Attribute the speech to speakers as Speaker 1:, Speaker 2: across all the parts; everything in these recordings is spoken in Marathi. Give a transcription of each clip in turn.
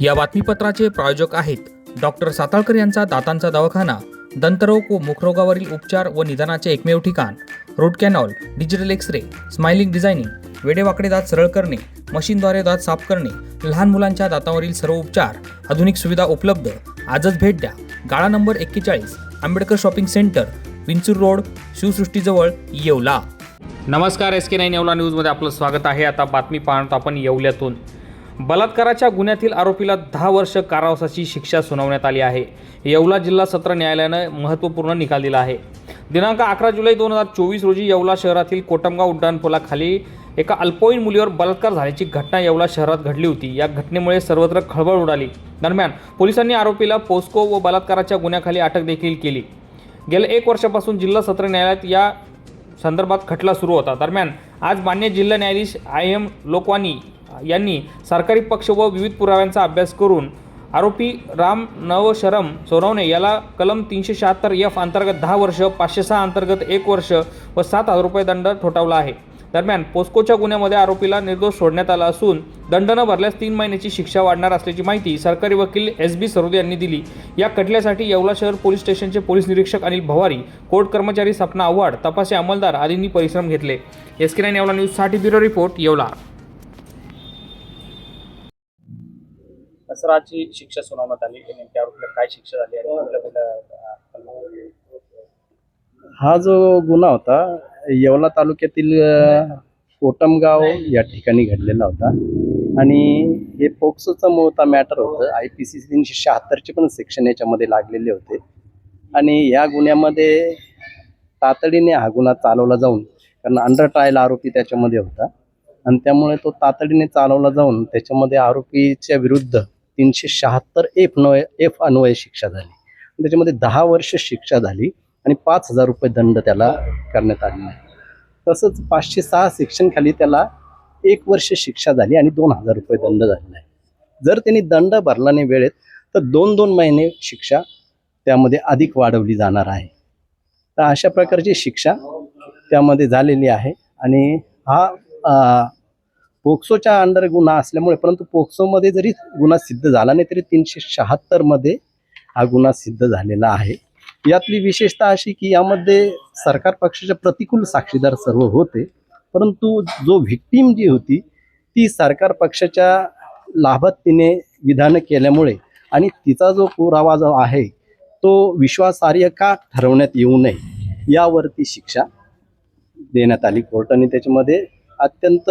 Speaker 1: या बातमीपत्राचे प्रायोजक आहेत डॉक्टर साताळकर यांचा दातांचा दवाखाना दंतरोग व मुखरोगावरील उपचार व निदानाचे एकमेव ठिकाण root canal digital X-ray smiling designing वेडेवाकडे दात सरळ करणे मशीनद्वारे दात साफ करणे लहान मुलांच्या दातावरील सर्व उपचार आधुनिक सुविधा उपलब्ध. आजच भेट द्या. गाळा नंबर एक्केचाळीस Ambedkar shopping centre Vinchur road शिवसृष्टीजवळ Yeola. नमस्कार एस के नाईन येवला न्यूजमध्ये आपलं स्वागत आहे. आता बातमी पाहणार आपण येवल्यातून. बलात्काराच्या गुन्ह्यातील आरोपीला दहा वर्ष कारावासाची शिक्षा सुनावण्यात आली आहे. येवला जिल्हा सत्र न्यायालयानं महत्त्वपूर्ण निकाल दिला आहे. दिनांक अकरा जुलै दोन हजार चोवीस रोजी येवला शहरातील कोटमगाव उड्डाणपुलाखाली एका अल्पवयीन मुलीवर बलात्कार झाल्याची घटना येवला शहरात घडली होती. या घटनेमुळे सर्वत्र खळबळ उडाली. दरम्यान पोलिसांनी आरोपीला पोस्को व बलात्काराच्या गुन्ह्याखाली अटक देखील केली. गेल्या एक वर्षापासून जिल्हा सत्र न्यायालयात या संदर्भात खटला सुरू होता. दरम्यान आज मान्य जिल्हा न्यायाधीश आय एम लोकवानी यांनी सरकारी पक्ष व विविध पुराव्यांचा अभ्यास करून आरोपी राम नवशरम सोनवणे याला कलम तीनशे शहात्तर एफ अंतर्गत दहा वर्ष पाचशे सहा अंतर्गत एक वर्ष व सात हजार रुपये दंड ठोठावला आहे. दरम्यान पोस्कोच्या गुन्ह्यामध्ये आरोपीला निर्दोष सोडण्यात आला असून दंड न भरल्यास तीन महिन्याची शिक्षा वाढणार असल्याची माहिती सरकारी वकील एस बी सरोदे यांनी दिली. या खटल्यासाठी येवला शहर पोलीस स्टेशनचे पोलीस निरीक्षक अनिल भवारी कोर्ट कर्मचारी सपना आव्हाड तपासी अंमलदार आदींनी परिश्रम घेतले. एस के नाईन येवला न्यूजसाठी ब्युरो रिपोर्ट येवला.
Speaker 2: दसराची शिक्षा सुनावण्यात आली की आरोपीला काय शिक्षा झाली आणि कुठल्या कुठल्या
Speaker 3: हा जो गुन्हा होता येवला तालुक्यातील कोटमगाव या ठिकाणी घडलेला होता. आणि हे पोक्सोचा मूळचा मॅटर होतं. आय पी सी तीनशे शहात्तरचे पण सेक्शन याच्यामध्ये लागलेले होते. आणि या गुन्ह्यामध्ये तातडीने हा गुन्हा चालवला जाऊन कारण अंडर ट्रायल आरोपी त्याच्यामध्ये होता. आणि त्यामुळे तो तातडीने चालवला जाऊन त्याच्यामध्ये आरोपीच्या विरुद्ध तीनशे शहात्तर एफ नव्हे एफ अन्वय शिक्षा झाली. त्याच्यामध्ये दहा वर्ष शिक्षा झाली आणि पाच हजार रुपये दंड त्याला करण्यात आलेला आहे तसंच पाचशे सहा सेक्शनखाली त्याला एक वर्ष शिक्षा झाली आणि दोन हजार रुपये दंड झालेला आहे जर त्यांनी दंड भरला नाही वेळेत तर दोन दोन महिने शिक्षा त्यामध्ये अधिक वाढवली जाणार आहे. तर अशा प्रकारची शिक्षा त्यामध्ये झालेली आहे आणि हा पोक्सोच्या अंडर गुन्हा असल्यामुळे परंतु पोक्सोमध्ये जरी गुन्हा सिद्ध झाला नाही तरी तीनशे शहात्तरमध्ये हा गुन्हा सिद्ध झालेला आहे. यातली विशेषता अशी की यामध्ये सरकार पक्षाचे प्रतिकूल साक्षीदार सर्व होते परंतु जो व्हिक्टीम जी होती ती सरकार पक्षाच्या लाभात तिने विधानं केल्यामुळे आणि तिचा जो पुरावा जो आहे तो विश्वासार्ह का ठरवण्यात येऊ नये यावरती शिक्षा देण्यात आली. कोर्टाने त्याच्यामध्ये अत्यंत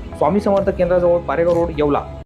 Speaker 1: स्वामी समर्थ केंद्राजवळ पारेगाव रोड येवला.